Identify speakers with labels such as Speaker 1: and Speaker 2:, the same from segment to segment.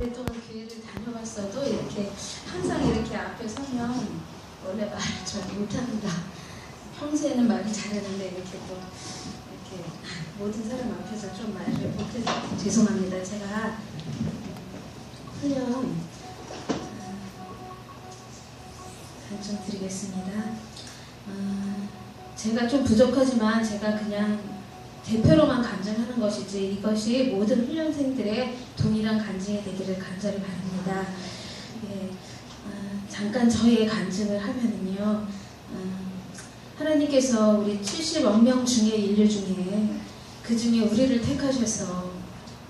Speaker 1: 오랫동안 교회를 다녀봤어도 이렇게 항상 이렇게 앞에 서면 원래 말을 잘 못합니다. 평소에는 말을 잘하는데 이렇게 또 이렇게 모든 사람 앞에서 좀 말을 못해서 죄송합니다. 제가 훈련 단좀 드리겠습니다. 어, 제가 좀 부족하지만 제가 그냥 대표로만 간증하는 것이지 이것이 모든 훈련생들의 동일한 간증이 되기를 간절히 바랍니다. 예, 어, 잠깐 저의 간증을 하면은요, 어, 하나님께서 우리 70억 명 중에 인류 중에 그 중에 우리를 택하셔서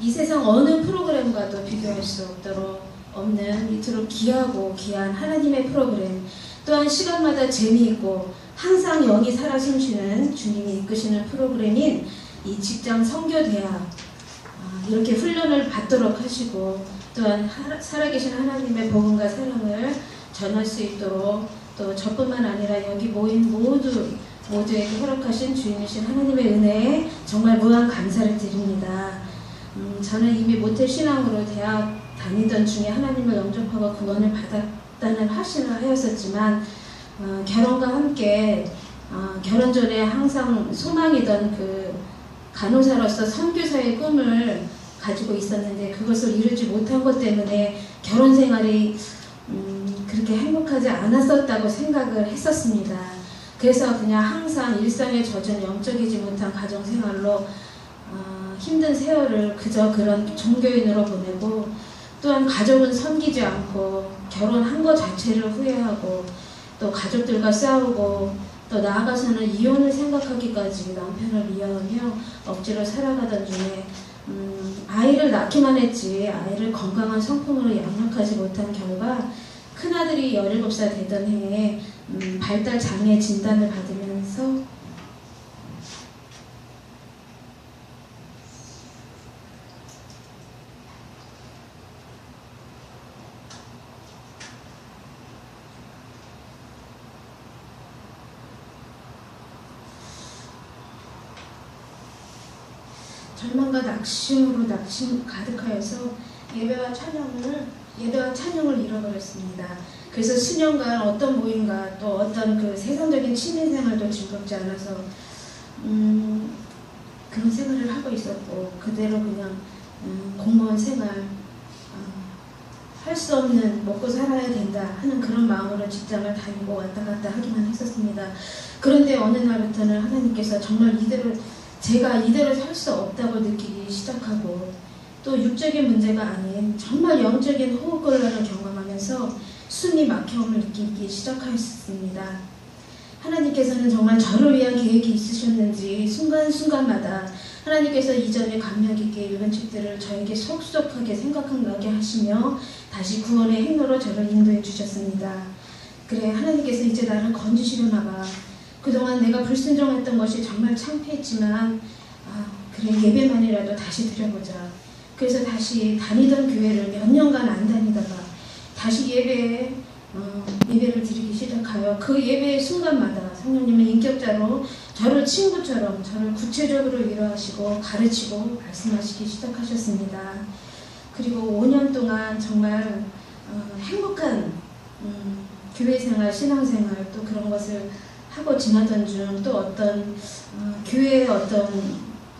Speaker 1: 이 세상 어느 프로그램과도 비교할 수 없도록 없는 이토록 귀하고 귀한 하나님의 프로그램 또한 시간마다 재미있고 항상 영이 살아 숨쉬는 주님이 이끄시는 프로그램인 이 직장 성교대학 아, 이렇게 훈련을 받도록 하시고 또한 하- 살아계신 하나님의 복음과 사랑을 전할 수 있도록 또 저뿐만 아니라 여기 모인 모두 모두에게 허락하신 주인이신 하나님의 은혜에 정말 무한 감사를 드립니다. 음, 저는 이미 모태 신앙으로 대학 다니던 중에 하나님을 영접하고 구원을 받았다는 확신을 하였었지만 어, 결혼과 함께 어, 결혼 전에 항상 소망이던 그 간호사로서 선교사의 꿈을 가지고 있었는데 그것을 이루지 못한 것 때문에 결혼 생활이 음, 그렇게 행복하지 않았었다고 생각을 했었습니다. 그래서 그냥 항상 일상에 젖은 영적이지 못한 가정 생활로 어, 힘든 세월을 그저 그런 종교인으로 보내고 또한 가족은 섬기지 않고 결혼한 것 자체를 후회하고 또 가족들과 싸우고 또 나아가서는 이혼을 생각하기까지 남편을 미워하며 억지로 살아가던 중에 음, 아이를 낳기만 했지 아이를 건강한 성품으로 양육하지 못한 결과 큰아들이 17살 되던 해에 음, 발달 장애 진단을 받으면서 절망과 낙심으로 낙심 가득하여서 예배와 찬양을 예배와 찬양을 잃어버렸습니다. 그래서 수년간 어떤 모임과 또 어떤 그 세상적인 취미 생활도 즐겁지 않아서 음, 그런 생활을 하고 있었고 그대로 그냥 음, 공무원 생활 어, 할수 없는 먹고 살아야 된다 하는 그런 마음으로 직장을 다니고 왔다 갔다 하기만 했었습니다. 그런데 어느 날부터는 하나님께서 정말 이대로 제가 이대로 살 수 없다고 느끼기 시작하고 또 육적인 문제가 아닌 정말 영적인 호흡곤란을 경험하면서 숨이 막혀옴을 느끼기 시작하였습니다. 하나님께서는 정말 저를 위한 계획이 있으셨는지 순간순간마다 하나님께서 이전에 감명 깊게 읽은 책들을 저에게 속속하게 생각나게 하시며 다시 구원의 행로로 저를 인도해 주셨습니다. 그래 하나님께서 이제 나를 건지시려나 봐. 그동안 내가 불순종했던 것이 정말 창피했지만 아, 그래 예배만이라도 다시 드려보자. 그래서 다시 다니던 교회를 몇 년간 안 다니다가 다시 예배에 어, 예배를 드리기 시작하여 그 예배의 순간마다 성령님은 인격자로 저를 친구처럼 저를 구체적으로 위로하시고 가르치고 말씀하시기 시작하셨습니다. 그리고 5년 동안 정말 어, 행복한 음, 교회 생활, 신앙 생활 또 그런 것을 하고 지나던 중 또 어떤 어, 교회의 어떤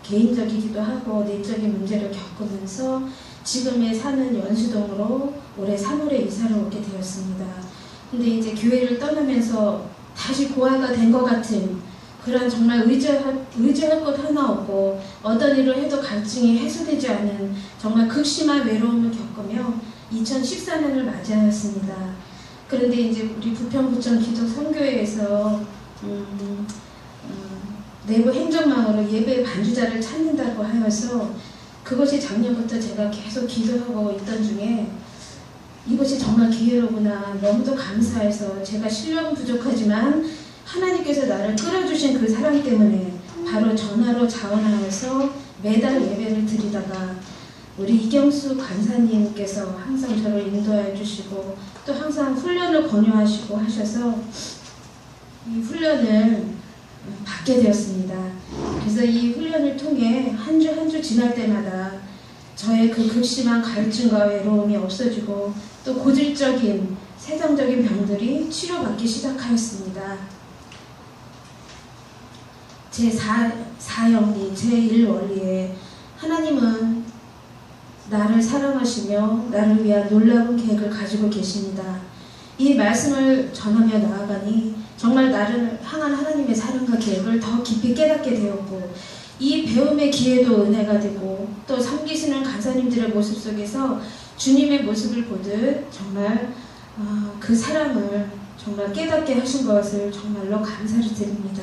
Speaker 1: 개인적이기도 하고 내적인 문제를 겪으면서 지금의 사는 연수동으로 올해 3월에 이사를 오게 되었습니다. 근데 이제 교회를 떠나면서 다시 고아가 된 것 같은 그런 정말 의지할, 의지할 것 하나 없고 어떤 일을 해도 갈증이 해소되지 않은 정말 극심한 외로움을 겪으며 2014년을 맞이하였습니다. 그런데 이제 우리 부평구청 기도 선교회에서 음, 음, 내부 행정망으로 예배 반주자를 찾는다고 하여서 그것이 작년부터 제가 계속 기도하고 있던 중에 이것이 정말 기회로구나 너무도 감사해서 제가 실력은 부족하지만 하나님께서 나를 끌어주신 그 사랑 때문에 바로 전화로 자원하여서 매달 예배를 드리다가 우리 이경수 간사님께서 항상 저를 인도해 주시고 또 항상 훈련을 권유하시고 하셔서 이 훈련을 받게 되었습니다. 그래서 이 훈련을 통해 한 주 한 주 지날 때마다 저의 그 극심한 갈증과 외로움이 없어지고 또 고질적인 세상적인 병들이 치료받기 시작하였습니다. 제 4, 사영리, 제1원리에 하나님은 나를 사랑하시며 나를 위한 놀라운 계획을 가지고 계십니다. 이 말씀을 전하며 나아가니 정말 나를 향한 하나님의 사랑과 계획을 더 깊이 깨닫게 되었고 이 배움의 기회도 은혜가 되고 또 섬기시는 간사님들의 모습 속에서 주님의 모습을 보듯 정말 어, 그 사랑을 정말 깨닫게 하신 것을 정말로 감사를 드립니다.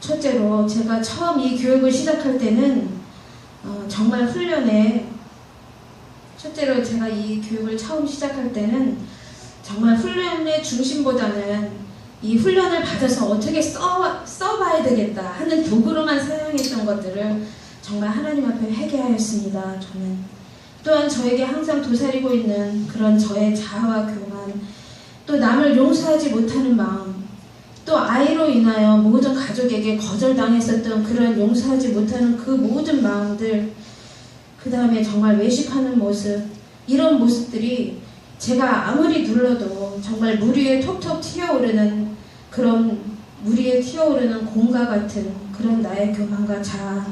Speaker 1: 첫째로 제가 처음 이 교육을 시작할 때는 어, 정말 훈련에 첫째로 제가 이 교육을 처음 시작할 때는 정말 훈련의 중심보다는 이 훈련을 받아서 어떻게 써, 써봐야 되겠다 하는 도구로만 사용했던 것들을 정말 하나님 앞에 회개하였습니다. 저는 또한 저에게 항상 도사리고 있는 그런 저의 자아와 교만, 또 남을 용서하지 못하는 마음, 또 아이로 인하여 모든 가족에게 거절당했었던 그런 용서하지 못하는 그 모든 마음들, 그 다음에 정말 외식하는 모습, 이런 모습들이 제가 아무리 눌러도 정말 물 위에 톡톡 튀어오르는 그런 물 위에 튀어오르는 공과 같은 그런 나의 교만과 자아,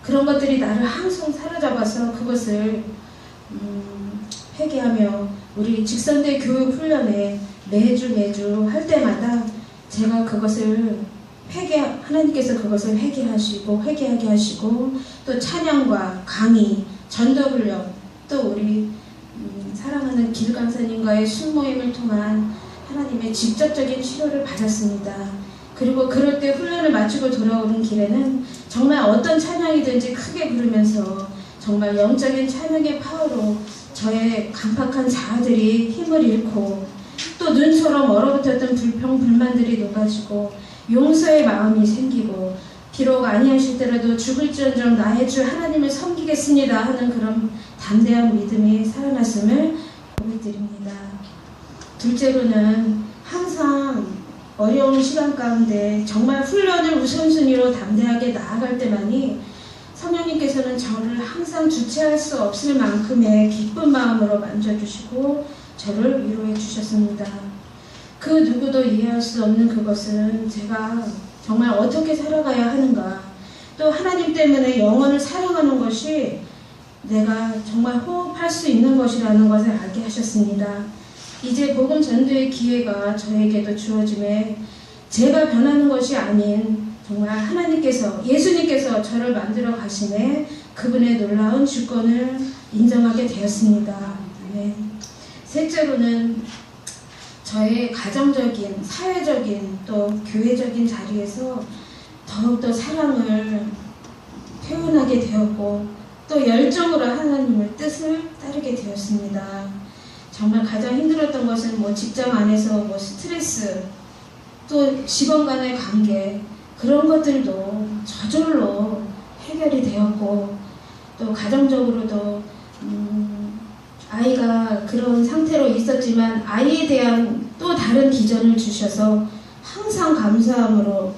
Speaker 1: 그런 것들이 나를 항상 사로잡아서 그것을 음, 회개하며 우리 직선대 교육 훈련에 매주 매주 할 때마다 제가 그것을 회개 하나님께서 그것을 회개하시고 회개하게 하시고 또 찬양과 강의, 전도 훈련 또 우리 음, 사랑하는 길 강사님과의 순모임을 통한 하나님의 직접적인 치료를 받았습니다. 그리고 그럴 때 훈련을 마치고 돌아오는 길에는 정말 어떤 찬양이든지 크게 부르면서 정말 영적인 찬양의 파워로 저의 강팍한 자아들이 힘을 잃고 또 눈처럼 얼어붙었던 불평 불만들이 녹아지고 용서의 마음이 생기고 비록 아니하실때라도 죽을지언정 나의 주 하나님을 섬기겠습니다 하는 그런 담대한 믿음이 살아났음을 보여드립니다. 둘째로는 항상 어려운 시간 가운데 정말 훈련을 우선순위로 담대하게 나아갈 때만이 성령님께서는 저를 항상 주체할 수 없을 만큼의 기쁜 마음으로 만져주시고 저를 위로해 주셨습니다. 그 누구도 이해할 수 없는 그것은 제가 정말 어떻게 살아가야 하는가 또 하나님 때문에 영혼을 사랑하는 것이 내가 정말 호흡할 수 있는 것이라는 것을 알게 하셨습니다. 이제 복음 전도의 기회가 저에게도 주어짐에 제가 변하는 것이 아닌 정말 하나님께서 예수님께서 저를 만들어 가시네 그분의 놀라운 주권을 인정하게 되었습니다. 네. 셋째로는 저의 가정적인, 사회적인 또 교회적인 자리에서 더욱더 사랑을 표현하게 되었고 또 열정으로 하나님의 뜻을 따르게 되었습니다. 정말 가장 힘들었던 것은 뭐 직장 안에서 뭐 스트레스 또 직원 간의 관계 그런 것들도 저절로 해결이 되었고 또 가정적으로도 음 아이가 그런 상태로 있었지만 아이에 대한 또 다른 기전을 주셔서 항상 감사함으로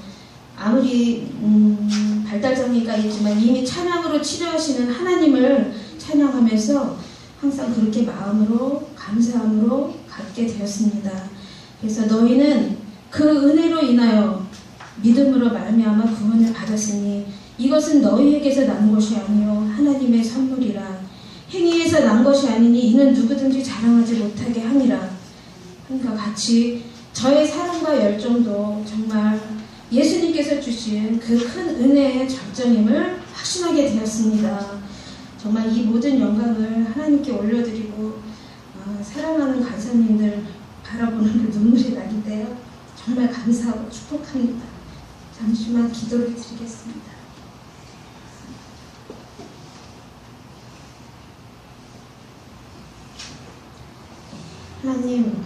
Speaker 1: 아무리 음 발달장애가 있지만 이미 찬양으로 치료하시는 하나님을 찬양하면서 항상 그렇게 마음으로 감사함으로 갖게 되었습니다. 그래서 너희는 그 은혜로 인하여 믿음으로 말미암아 구원을 받았으니 이것은 너희에게서 난 것이 아니요 하나님의 선물이라 행위에서 난 것이 아니니 이는 누구든지 자랑하지 못하게 함이라 함과 같이 저의 사랑과 열정도 정말 예수님께서 주신 그 큰 은혜의 절정임을 확신하게 되었습니다. 정말 이 모든 영광을 하나님께 올려드리고 어, 사랑하는 간사님들 바라보는 그 눈물이 나기 때요 정말 감사하고 축복합니다. 잠시만 기도를 드리겠습니다. 하나님,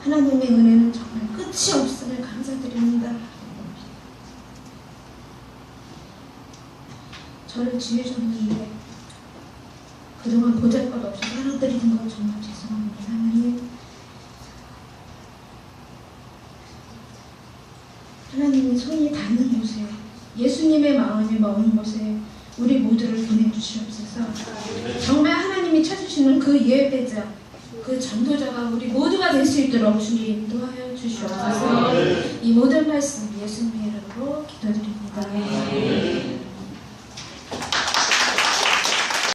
Speaker 1: 하나님의 은혜는 정말 끝이 없음을 감사드립니다. 저를 지으셨는데 그동안 보잘것 없이 사랑드리는 건 정말 죄송합니다. 하나님. 하나님 하나님의 손이 닿는 곳에 예수님의 마음이 머문 곳에 우리 모두를 보내주시옵소서. 정말 하나님이 찾으시는 그 예배자, 그 전도자가 우리 모두가 될 수 있도록 주님 인도하여 주시옵소서. 이 모든 말씀 예수님의 이름으로 기도드립니다.